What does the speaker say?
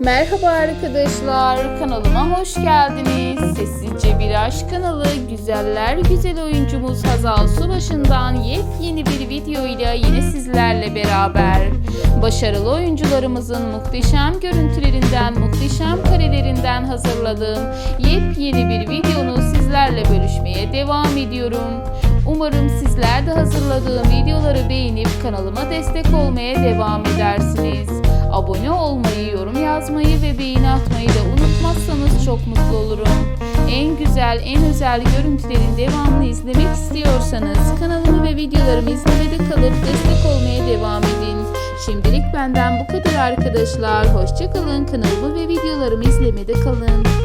Merhaba arkadaşlar, kanalıma hoş geldiniz. Sessizce Bir Aşk kanalı, güzeller güzel oyuncumuz Hazal Subaşı'ndan yepyeni bir video ile yine sizlerle beraber. Başarılı oyuncularımızın muhteşem görüntülerinden, muhteşem karelerinden hazırladığım yepyeni bir videonu sizlerle bölüşmeye devam ediyorum. Umarım sizler de hazırladığım videoları beğenip kanalıma destek olmaya devam edersiniz. Abone olmayı, yazmayı ve beğeni atmayı da unutmazsanız çok mutlu olurum. En güzel, en özel görüntülerin devamını izlemek istiyorsanız kanalımı ve videolarımı izlemede kalıp destek olmaya devam edin. Şimdilik benden bu kadar arkadaşlar. Hoşçakalın. Kanalımı ve videolarımı izlemede kalın.